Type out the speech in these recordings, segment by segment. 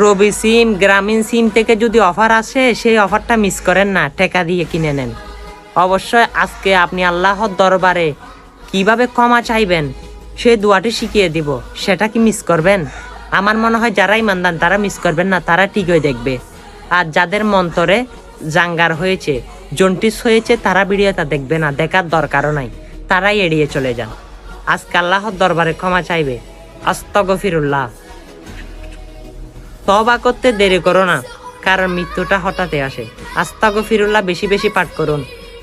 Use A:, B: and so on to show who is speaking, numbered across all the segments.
A: রবি সিম, গ্রামীণ সিম থেকে যদি অফার আসে, সেই অফারটা মিস করেন না টাকা দিয়ে কিনে নেন। অবশ্যই আজকে আপনি আল্লাহর দরবারে কীভাবে ক্ষমা চাইবেন সেই দোয়াটি শিখিয়ে দিব। সেটা কি মিস করবেন? আমার মনে হয় যারা ইমানদান তারা মিস করবেন না, তারা ঠিকই দেখবে। আর যাদের মন্তরে জাঙ্গার হয়েছে, জন্টিস হয়েছে, তারা ভিডিওটা দেখবে না, দেখার দরকারও নাই। তারাই এড়িয়ে চলে যান। আজকে আল্লাহর দরবারে ক্ষমা চাইবে। আস্তগফিরুল্লাহ। তবা করতে দেরি করো না, কারণ মৃত্যুটা হঠাৎই আসে। আস্তাগো ফিরুল্লাহ বেশি বেশি পাঠ করুন।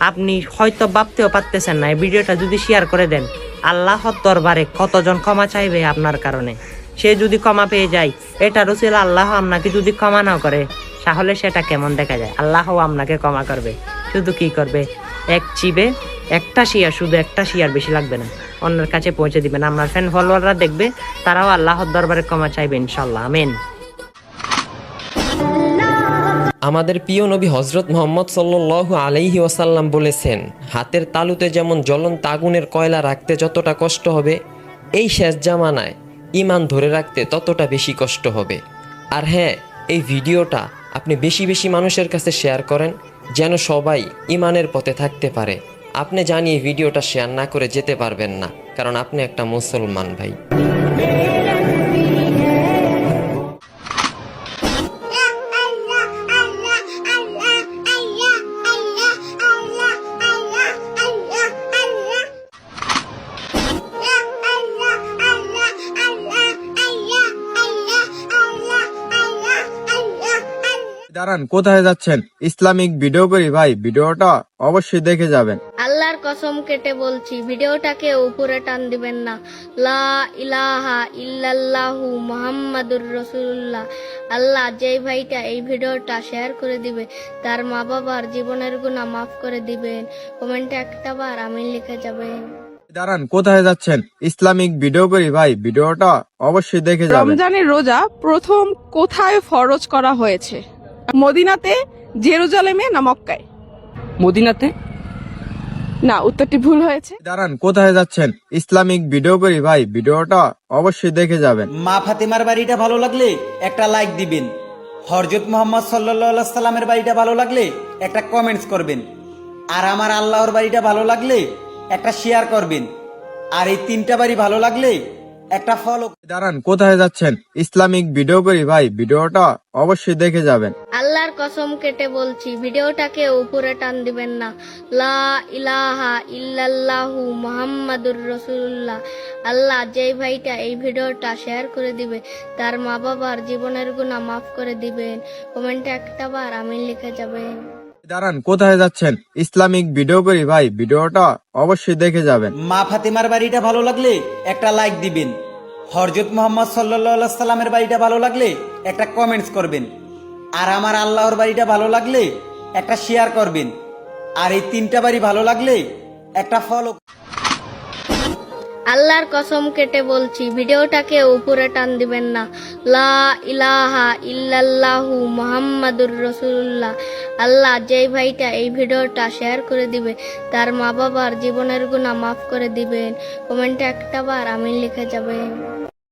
A: আপনি হয়তো ভাবতেও পারতেছেন না, এই ভিডিওটা যদি শেয়ার করে দেন, আল্লাহর দরবারে কতজন ক্ষমা চাইবে আপনার কারণে? সে যদি ক্ষমা পেয়ে যায়, এটা রসিল আল্লাহ আপনাকে যদি ক্ষমা না করে, তাহলে সেটা কেমন দেখা যায়? আল্লাহ আপনাকে ক্ষমা করবে। শুধু কি করবে? এক চিবে, একটা শিয়ার, শুধু একটা শিয়ার বেশি লাগবে না। অন্যের কাছে পৌঁছে দিবেন। আপনার ফ্যান ফলোয়াররা দেখবে, তারাও আল্লাহর দরবারে ক্ষমা চাইবে ইনশাল্লাহ। আমিন।
B: আমাদের প্রিয় নবী হজরত মোহাম্মদ সাল্লু আলাইহি ওয়াসাল্লাম বলেছেন, হাতের তালুতে যেমন জ্বলন্ত আগুনের কয়লা রাখতে যতটা কষ্ট হবে, এই শেষ জামানায় ইমান ধরে রাখতে ততটা বেশি কষ্ট হবে। আর হ্যাঁ এই ভিডিওটা আপনি বেশি বেশি মানুষের কাছে শেয়ার করেন, যেন সবাই ইমানের পথে থাকতে পারে। আপনি জানিয়ে ভিডিওটা শেয়ার না করে যেতে পারবেন না, কারণ আপনি একটা মুসলমান ভাই।
C: দাঁড়ান কোথায় যাচ্ছেন? ইসলামিক ভিডিও করি ভাই ভিডিওটা অবশ্যই দেখে যাবেন।
D: আল্লাহর কসম কেটে বলছি ভিডিওটাকে উপরে টান দিবেন না। লা ইলাহা ইল্লাল্লাহু মুহাম্মাদুর রাসূলুল্লাহ। আল্লাহ যেই ভাইটা এই ভিডিওটা শেয়ার করে দিবে তার মা বাবার জীবনের গুনাহ মাফ করে দিবেন। কমেন্টে একটা বার আমিন লিখে যাবেন।
C: দাঁড়ান কোথায় যাচ্ছেন? ইসলামিক ভিডিও করি ভাই ভিডিওটা অবশ্যই দেখে যাবেন।
E: রমজানের রোজা প্রথম কোথায় ফরজ করা হয়েছে? মদিনাতে জেরুজালেমে না মক্কায়?
F: মদিনাতে?
E: না উত্তরটি ভুল হয়েছে।
C: দাঁড়ান কোথায় যাচ্ছেন? ইসলামিক ভিডিও করি ভাই ভিডিওটা অবশ্যই দেখে যাবেন।
G: মা ফাতেমার বাড়িটা ভালো লাগলে একটা লাইক দিবেন। হরজত মোহাম্মদ সাল্লাহ সাল্লামের বাড়িটা ভালো লাগলে একটা কমেন্টস করবেন। আর আমার আল্লাহর বাড়িটা ভালো লাগলে একটা শেয়ার করবেন। আর এই তিনটা বাড়ি ভালো লাগলে একটা ফলো
C: দাঁড়ান কোথায় যাচ্ছেন? ইসলামিক ভিডিও করি ভাই ভিডিওটা অবশ্যই দেখে যাবেন।
D: আল্লাহর কসম কেটে বলছি ভিডিওটাকে উপরে টান দিবেন না। লা ইলাহা ইল্লাল্লাহু মুহাম্মাদুর রাসূলুল্লাহ। আল্লাহ যেই ভাইটা এই ভিডিওটা শেয়ার করে দিবে তার মা বাবার জীবনের গুনাহ মাফ করে দিবেন। কমেন্টে একটা বার আমিন লিখে যাবেন।
C: দাঁড়ান কোথায় যাচ্ছেন? ইসলামিক ভিডিও করি ভাই ভিডিওটা অবশ্যই দেখে যাবেন।
G: মা ফাতেমার বাড়িটা ভালো লাগলে একটা লাইক দিবেন। হরজত মোহাম্মদ সাল্লাহ সাল্লামের বাড়িটা ভালো লাগলে একটা কমেন্টস করবেন। আর আমার আল্লাহর বাড়িটা ভালো লাগলে একটা শেয়ার করবেন। আর এই তিনটা বাড়ি ভালো লাগলে একটা ফলো
D: আল্লাহর কসম কেটে বলছি ভিডিওটাকে উপরে টান দিবেন না। লা ইলাহা ইল্লাল্লাহু মুহাম্মাদুর রাসূলুল্লাহ। আল্লাহ যেই ভাইটা এই ভিডিওটা শেয়ার করে দিবে, তার মা বাবার জীবনের গুণা মাফ করে দিবেন। কমেন্টে একটা বার আমি লিখে যাবেন।